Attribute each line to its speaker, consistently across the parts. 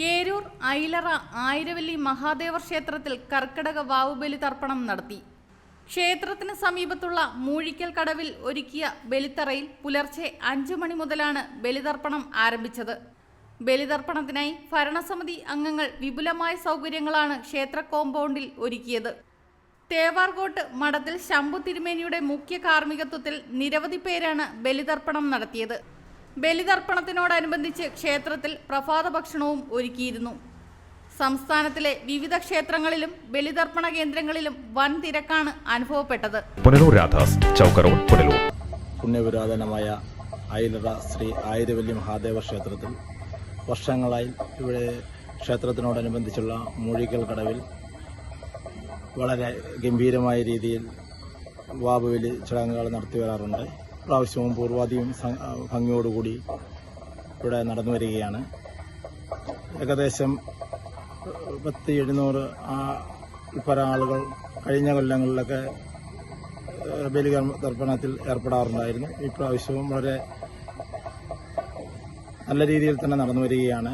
Speaker 1: ഏരൂർ ഐലറ ആയിരവല്ലി മഹാദേവർ ക്ഷേത്രത്തിൽ കർക്കിടക വാവുബലി തർപ്പണം നടത്തി. ക്ഷേത്രത്തിന് സമീപത്തുള്ള മൂഴിക്കൽ കടവിൽ ഒരുക്കിയ ബലിത്തറയിൽ പുലർച്ചെ അഞ്ചു മണി മുതലാണ് ബലിതർപ്പണം ആരംഭിച്ചത്. ബലിതർപ്പണത്തിനായി ഭരണസമിതി അംഗങ്ങൾ വിപുലമായ സൗകര്യങ്ങളാണ് ക്ഷേത്ര കോമ്പൗണ്ടിൽ ഒരുക്കിയത്. തേവാർകോട്ട് മഠത്തിൽ ശംഭു തിരുമേനിയുടെ മുഖ്യ കാർമ്മികത്വത്തിൽ നിരവധി പേരാണ് ബലിതർപ്പണം നടത്തിയത്. ബലിതർപ്പണത്തിനോടനുബന്ധിച്ച് ക്ഷേത്രത്തിൽ പ്രഭാത ഭക്ഷണവും ഒരുക്കിയിരുന്നു. സംസ്ഥാനത്തിലെ വിവിധ ക്ഷേത്രങ്ങളിലും ബലിതർപ്പണ കേന്ദ്രങ്ങളിലും വൻ തിരക്കാണ് അനുഭവപ്പെട്ടത്.
Speaker 2: പുനലൂർ രാധാസ് ചൗക്ക് റോഡ് പുനലൂർ.
Speaker 3: പുണ്യപുരാതനമായ ആയിലറ ശ്രീ ആയിരവല്ലി മഹാദേവ ക്ഷേത്രത്തിൽ വർഷങ്ങളായി ഇവിടെ ക്ഷേത്രത്തിനോടനുബന്ധിച്ചുള്ള മൂഴിക്കൽ കടവിൽ വളരെ ഗംഭീരമായ രീതിയിൽ വാബുവലി ചടങ്ങുകൾ നടത്തി വരാറുണ്ട്. പ്രാവശ്യവും പൂർവാധികം ഭംഗിയോടുകൂടി ഇവിടെ നടന്നു വരികയാണ്. ഏകദേശം പത്ത് എഴുന്നൂറ് ആ പല ആളുകൾ കഴിഞ്ഞ കൊല്ലങ്ങളിലൊക്കെ ബലികർമ്മ തർപ്പണത്തിൽ ഏർപ്പെടാറുണ്ടായിരുന്നു. ഇപ്രാവശ്യവും വളരെ നല്ല രീതിയിൽ തന്നെ നടന്നു വരികയാണ്.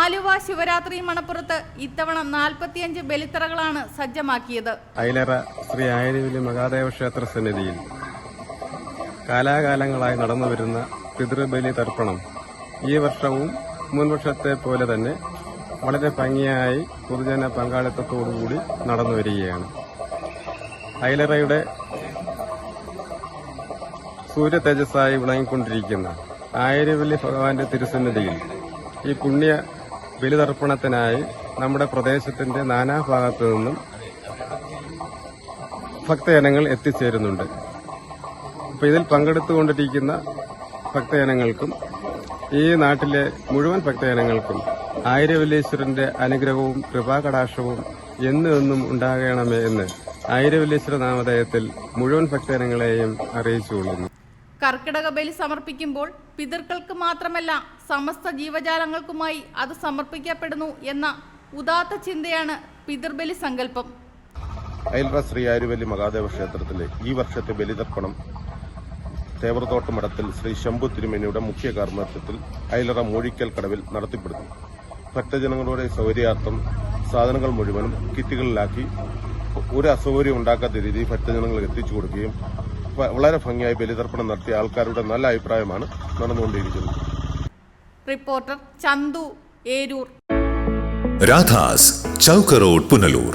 Speaker 1: ആലുവ ശിവരാത്രി മണപ്പുറത്ത് ഇത്തവണ നാൽപ്പത്തിയഞ്ച് ബലിത്തറകളാണ് സജ്ജമാക്കിയത്.
Speaker 4: ഐലറ ശ്രീ ആയിരവിലി മഹാദേവ ക്ഷേത്ര സന്നിധിയിൽ കാലാകാലങ്ങളായി നടന്നു വരുന്ന പിതൃബലി തർപ്പണം ഈ വർഷവും മുൻവർഷത്തെ പോലെ തന്നെ വളരെ ഭംഗിയായി പൊതുജന പങ്കാളിത്തത്തോടുകൂടി നടന്നു വരികയാണ്. ഐലറയുടെ സൂര്യ തേജസ്സായി വിളങ്ങിക്കൊണ്ടിരിക്കുന്ന ആയിരവല്ലി ഭഗവാന്റെ തിരുസന്നിധിയിൽ ഈ പുണ്യ ബലിതർപ്പണത്തിനായി നമ്മുടെ പ്രദേശത്തിന്റെ നാനാഭാഗത്തു നിന്നും ഭക്തജനങ്ങൾ എത്തിച്ചേരുന്നുണ്ട്. അപ്പോൾ ഇതിൽ പങ്കെടുത്തുകൊണ്ടിരിക്കുന്ന ഭക്തജനങ്ങൾക്കും ഈ നാട്ടിലെ മുഴുവൻ ഭക്തജനങ്ങൾക്കും ആയിരവല്ലീശ്വരന്റെ അനുഗ്രഹവും കൃപാകടാക്ഷവും എന്നും എന്നും ഉണ്ടാകണമേ എന്ന് ആയിരവല്ലീശ്വര നാമധേയത്തിൽ മുഴുവൻ ഭക്തജനങ്ങളെയും അറിയിച്ചുകൊള്ളുന്നു
Speaker 1: കർക്കിടക ബലി സമർപ്പിക്കുമ്പോൾ പിതൃക്കൾക്ക് മാത്രമല്ല സമസ്ത ജീവജാലങ്ങൾക്കുമായി അത് സമർപ്പിക്കപ്പെടുന്നു എന്ന ഉദാത്ത ചിന്തയാണ് പിതൃബലി സങ്കല്പം.
Speaker 5: അയൽറ ശ്രീ ആരുവല്ലി മഹാദേവ ക്ഷേത്രത്തിലെ ഈ വർഷത്തെ ബലിതർപ്പണം തേവർത്തോട്ട് മഠത്തിൽ ശ്രീ ശംഭു തിരുമേനിയുടെ മുഖ്യ കാർമ്മികത്വത്തിൽ അയലറ മൂഴിക്കൽ കടവിൽ നടത്തിപ്പെടുന്നു. ഭക്തജനങ്ങളുടെ സൗകര്യാർത്ഥം സാധനങ്ങൾ മുഴുവനും കിറ്റുകളിലാക്കി ഒരു അസൗകര്യം ഉണ്ടാക്കാത്ത രീതിയിൽ ഭക്തജനങ്ങൾക്ക് എത്തിച്ചു കൊടുക്കുകയും വളരെ ഭംഗിയായി ബലിതർപ്പണം നടത്തിയ ആൾക്കാരുടെ നല്ല അഭിപ്രായമാണ് നടന്നുകൊണ്ടിരിക്കുന്നത്.
Speaker 1: റിപ്പോർട്ടർ ചന്തു ഏരൂർ.
Speaker 6: രാധാസ് ചൗക്ക് റോഡ് പുനലൂർ.